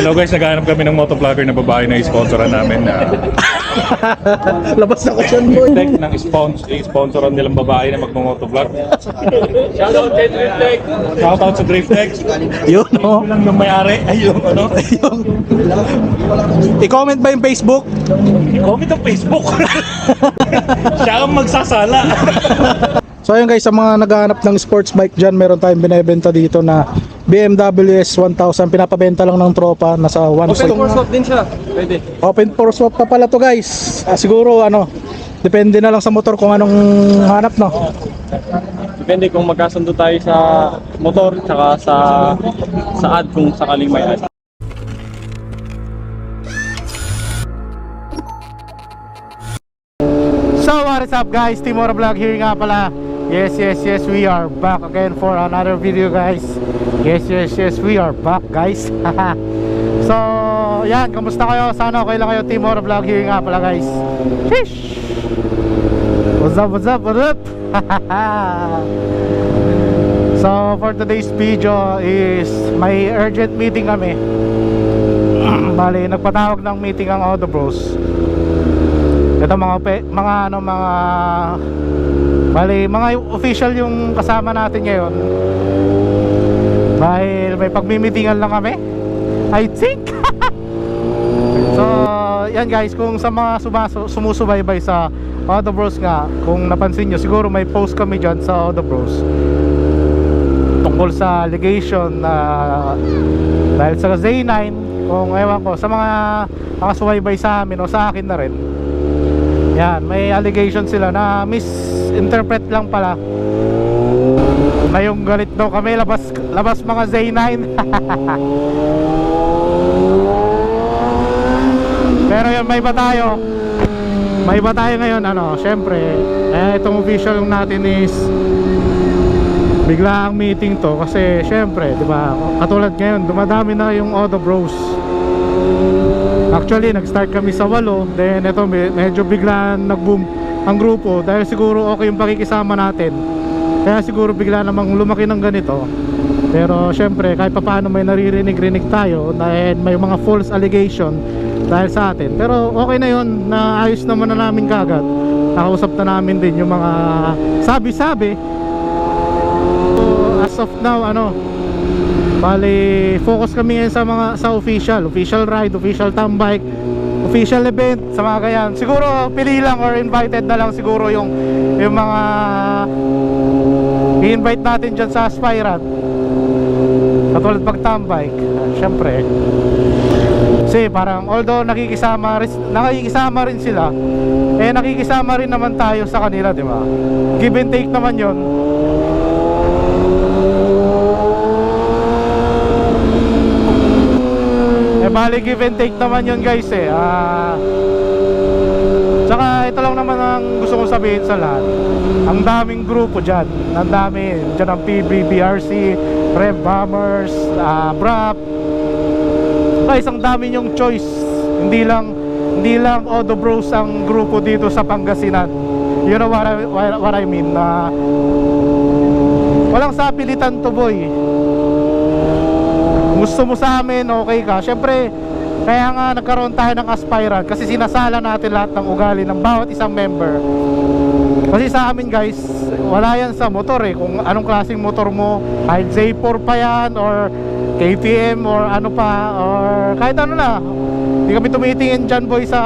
Hello guys, naghahanap kami ng motovlogger na babae na sponsoran namin na Labas ako dyan, boy. tech ng sponsor, sponsoran nilang babae na magmo-motovlog. Shoutout kay Driftech. Shoutout sa Driftech. Yun, no? Lang yung may-ari, ay yung ano. I-comment ba yung Facebook? I-comment ang Facebook. Siya ang magsasala. So ayun guys, sa mga naghahanap ng sports bike dyan, meron tayong binebenta dito na BMW S1000. Pinapabenta lang ng tropa, nasa 1 Open for swap din siya. Pwede. Open for swap pa pala to guys. Ah, siguro ano, depende na lang sa motor kung anong hanap no. Depende kung magkasundo tayo sa motor tsaka sa sa ad kung sakaling may ad. So what is up guys, Timor Vlog here nga pala Yes, yes, yes, we are back again for another video guys Yes, yes, yes, we are back guys. So, yan, kamusta kayo? Sana okay lang kayo, Timor Vlog here nga pala guys. Sheesh! What's up, what's up, what's up? so, for today's video is may urgent meeting kami. Bali, nagpatawag ng meeting ang Auto Bros. Ito mga mga ano mga bali mga official yung kasama natin ngayon dahil may pagmimitingan lang kami. I think. So yan guys kung sa mga sumaso, sumusubaybay sa Auto Bros nga kung napansin nyo siguro may post kami dyan sa Auto Bros. Tungkol sa allegation na dahil sa Z9 kung ewan ko sa mga mga subaybay sa amin o sa akin na rin. Yan, may allegation sila na misinterpret lang pala. Na yung galit daw kami labas labas mga Z9. Pero yun, may iba tayo. May iba tayo ngayon, ano, syempre, eh, itong official natin is bigla ang meeting to kasi syempre, 'di ba? Katulad ngayon, dumadami na yung Auto Bros. Actually, nag-start kami sa walo, then ito me- medyo bigla nag-boom ang grupo dahil siguro okay yung pakikisama natin. Kaya siguro bigla namang lumaki ng ganito. Pero syempre, kahit pa paano may naririnig-rinig tayo dahil may mga false allegation dahil sa atin. Pero okay na yun, naayos naman na namin kagad. Nakausap na namin din yung mga sabi-sabi. So, as of now, ano, Bali, focus kami ngayon sa mga sa official, official ride, official tambike, official event sa mga ganyan. Siguro pili lang or invited na lang siguro yung yung mga i-invite natin diyan sa aspirant. Katulad pag tambike, syempre. Kasi parang although nakikisama rin, nakikisama rin sila, eh nakikisama rin naman tayo sa kanila, di ba? Give and take naman 'yon. Bali give and take naman yun guys eh. Ah. Tsaka ito lang naman ang gusto kong sabihin sa lahat. Ang daming grupo dyan. Ang dami Dyan ang PB, BRC Rev Bombers ah, BRAP. Guys ang dami yung choice. Hindi lang Hindi lang Auto Bros ang grupo dito sa Pangasinan. You know what I, what I mean na Walang sapilitan to boy gusto mo sa amin, okay ka. Siyempre, kaya nga nagkaroon tayo ng aspirant kasi sinasala natin lahat ng ugali ng bawat isang member. Kasi sa amin guys, wala yan sa motor eh. Kung anong klaseng motor mo, kahit Z4 pa yan or KTM or ano pa or kahit ano na. Hindi kami tumitingin dyan boy sa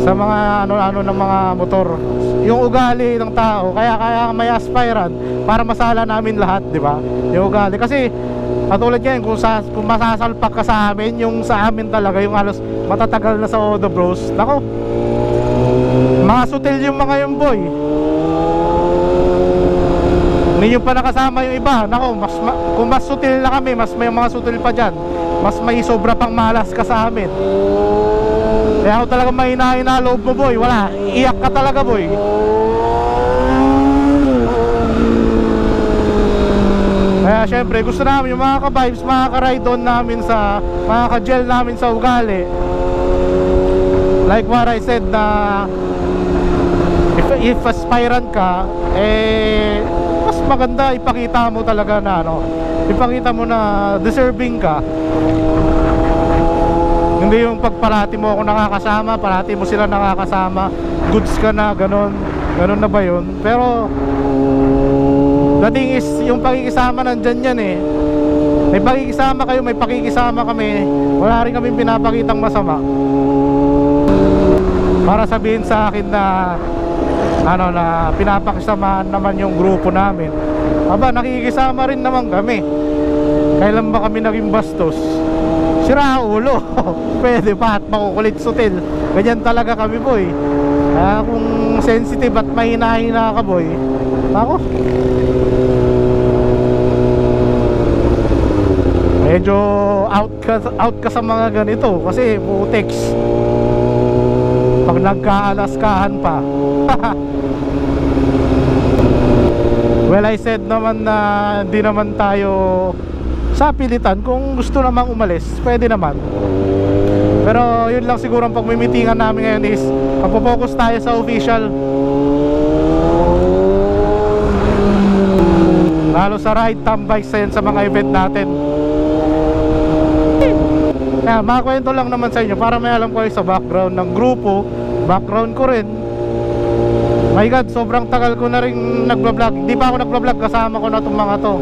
sa mga ano-ano ng mga motor. Yung ugali ng tao, kaya kaya may aspirant para masala namin lahat, di ba? Yung ugali kasi Katulad yan, kung, sa, kung masasalpak ka sa amin, yung sa amin talaga, yung halos matatagal na sa Odo Bros. Nako, mga sutil yung mga yung boy. Hindi nyo pa nakasama yung iba. Nako, mas, ma, kung mas sutil na kami, mas may mga sutil pa dyan. Mas may sobra pang malas ka sa amin. Kaya ako talaga mahinahin na loob mo boy. Wala, iyak ka talaga boy. Kaya syempre gusto namin yung mga ka-vibes, mga ka-ride on namin sa mga ka-gel namin sa ugali. Like what I said na if, if aspirant ka, eh mas maganda ipakita mo talaga na ano, ipakita mo na deserving ka. Hindi yung pag parati mo ako nakakasama, parati mo sila nakakasama, goods ka na, ganon. Ganon na ba yun? Pero, the thing is, yung pakikisama nandyan yan eh. May pakikisama kayo, may pakikisama kami. Wala rin kami pinapakitang masama. Para sabihin sa akin na ano na pinapakisamahan naman yung grupo namin. Aba, nakikisama rin naman kami. Kailan ba kami naging bastos? Sira ulo. Pwede pa at makukulit sutil. Ganyan talaga kami boy. Kaya kung sensitive at mahina-hina ka boy, ako. Medyo out ka, out ka sa mga ganito kasi putex. Pag nagkaalaskahan pa. well, I said naman na hindi naman tayo sa pilitan. Kung gusto namang umalis, pwede naman. Pero yun lang siguro ang pagmimitingan namin ngayon is magpo-focus tayo sa official. Lalo sa ride tambay sa sa mga event natin. Kaya makakwento lang naman sa inyo para may alam ko sa background ng grupo, background ko rin. My God, sobrang tagal ko na rin nagbablog. Hindi pa ako nagbablog, kasama ko na itong mga to.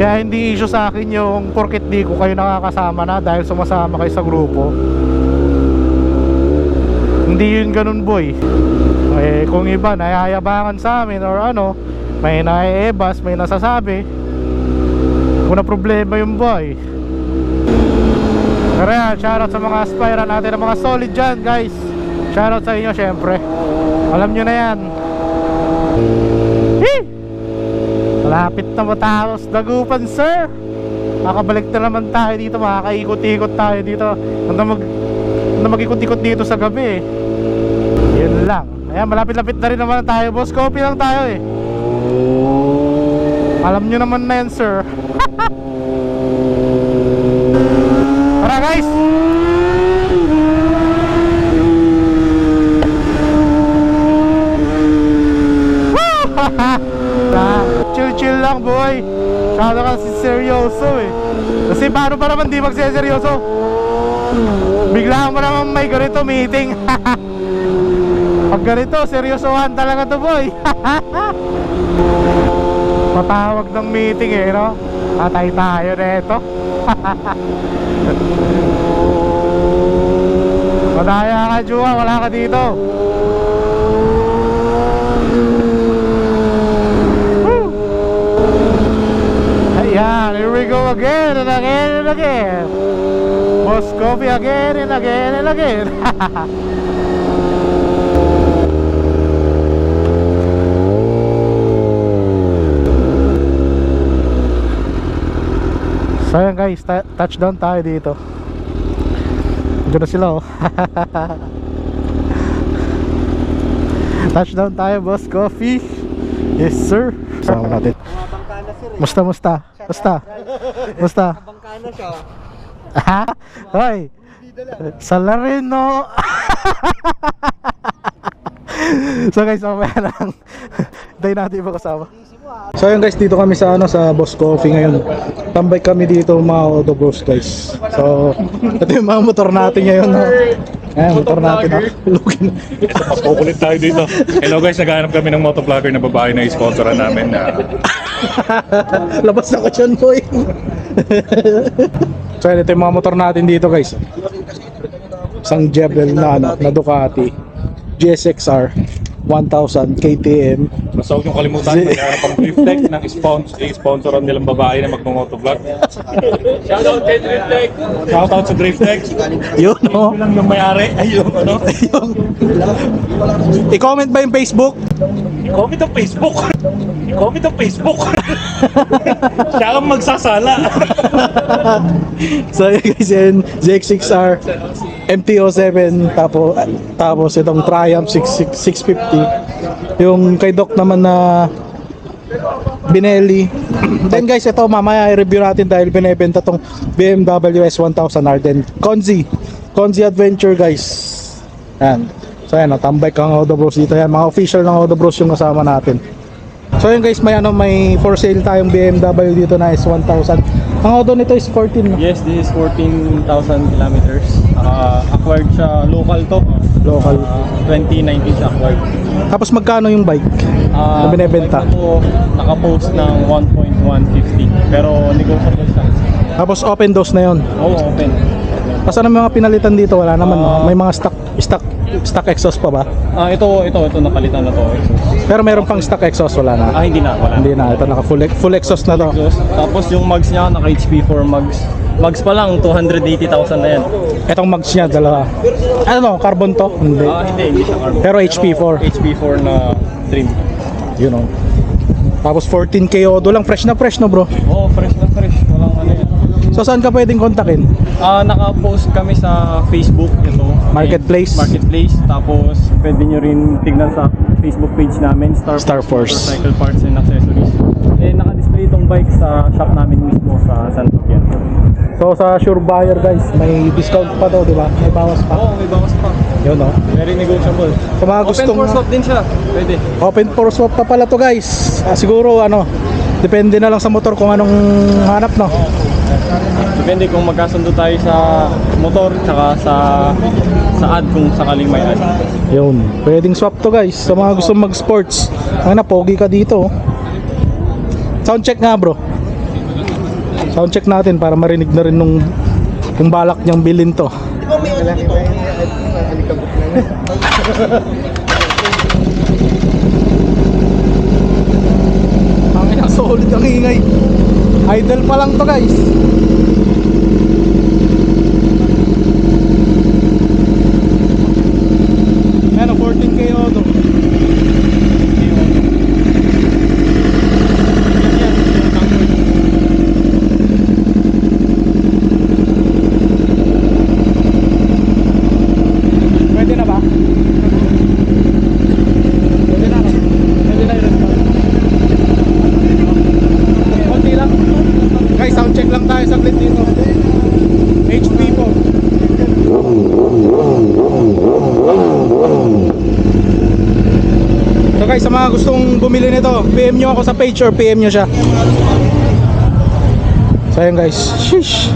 Kaya hindi issue sa akin yung porket di ko kayo nakakasama na dahil sumasama kayo sa grupo. Hindi yun ganun boy. Eh, kung iba nayayabangan sa amin or ano, may naiebas, may nasasabi. Kung na problema yung boy. Yan, shoutout sa mga aspirant natin, mga solid dyan guys. Shoutout sa inyo syempre. Alam nyo na yan. Hee! Malapit na matapos dagupan sir. Makabalik na naman tayo dito, makakaikot-ikot tayo dito. Hanggang mag, hanggang mag-ikot-ikot dito sa gabi eh. Yun lang. Ayan, malapit-lapit na rin naman tayo. Boss, coffee lang tayo eh. Alam nyo naman na yan sir. Tara guys! Woo! Ah, Chill-chill lang boy Masyado ka seryoso eh. Kasi paano pa naman di magsiseryoso Bigla mo naman may ganito meeting. Pag ganito, seryosohan talaga to boy. Patawag ng meeting eh no? Patay tayo na ito Madaya ka Juwa, wala ka dito Ayan, here we go again and again and again. Coffee again and again and again. So guys, touchdown tayo dito. Diyan na sila oh. Touchdown tayo boss coffee. Yes sir. Sama natin. Musta musta Musta Musta Bangkana siya. Ha? Hoy Salarino So guys, mamaya lang Hintayin natin iba kasama So ayun guys, dito kami sa ano sa Boss Coffee ngayon. Tambay kami dito mga auto bros guys. So ito yung mga motor natin ngayon. No? Ayan, motor natin. Mas kukulit tayo dito. Hello guys, naghahanap kami ng motovlogger na babae na isponsoran namin na Labas na ko dyan boy. so ito yung mga motor natin dito guys. Isang Jebel na ano, na Ducati. GSXR 1000 KTM. Basta huwag niyong kalimutan, naghahanap ang Drift Tech ng sponsor, i-sponsoran nilang babae na magmumotovlog. Shoutout kay Drift Tech! Shoutout sa Drift Tech! Yun no. Yun lang yung may-ari, ay yung ano. I-comment ba yung Facebook? I-comment ang Facebook! I-comment ang Facebook! Siya ang magsasala! so yun guys yun ZX6R MTO7 tapos tapos itong Triumph 6, 650 yung kay Doc naman na Binelli. Then guys ito mamaya i-review natin dahil binebenta tong BMW S1000R then Conzi. Conzi Adventure guys. Yan so yan tambay kang Auto Bros dito. Yan mga official ng Auto Bros yung kasama natin So yun guys, may ano may for sale tayong BMW dito na S1000. Ang auto nito is 14. no? Yes, this is 14,000 kilometers. Uh, acquired siya, local to. Local. Uh, 2019 siya acquired. Tapos magkano yung bike? Uh, Na binebenta? ko, nakapost ng 1.150 pero negotiable siya. Tapos open doors na yon. Oo, open. Kasi ano mga pinalitan dito? Wala naman. no? Ah. may mga stock stock stock exhaust pa ba? Ah, ito, ito, ito napalitan na to. exhaust. Pero meron pang stock exhaust wala na. Ah, hindi na, wala. Hindi na, ito naka full, full exhaust na to. Exhaust. Tapos yung mugs niya, naka HP4 mugs. Mugs pa lang, 280,000 na yan. Itong mags niya, dalawa. Ano, carbon to? Hindi. Ah, hindi, hindi siya carbon. Pero HP4. HP4 na trim. You know. Tapos 14k odo lang, fresh na fresh no bro. Oo, oh, fresh na fresh. Walang ano yan. So saan ka pwedeng kontakin? Ah, naka-post kami sa Facebook ito. Marketplace? Marketplace. Tapos pwede nyo rin tignan sa Facebook page namin, Star, Star Force. Motorcycle Parts and Accessories. Eh, naka-display itong bike sa shop namin mismo sa San Fabian. So sa sure buyer guys, may discount pa to, di ba? May bawas pa. Oo, may bawas pa. Yun no. Very negotiable. Sa mga Open gustong for swap din siya. Pwede. open for swap pa pala to guys. Ah, siguro ano, depende na lang sa motor kung anong hanap no. Depende kung magkasundo tayo sa motor tsaka sa sa ad kung sakaling may ad. Yun, pwedeng swap to guys. Sa mga gustong mag-sports. Ang na, pogi ka dito. oh. Sound check nga bro. Sound check natin para marinig na rin nung kung balak niyang bilhin to. Ang ina, solid ang ingay. Idle pa lang to guys. Ano, 14k auto. Pwede na ba? Pwede na, no? Pwede na yun. Konti lang. Guys, sound check lang tayo saglit dito. HP po. So guys, sa mga gustong bumili nito, PM nyo ako sa page or PM nyo siya. So ayun guys, sheesh.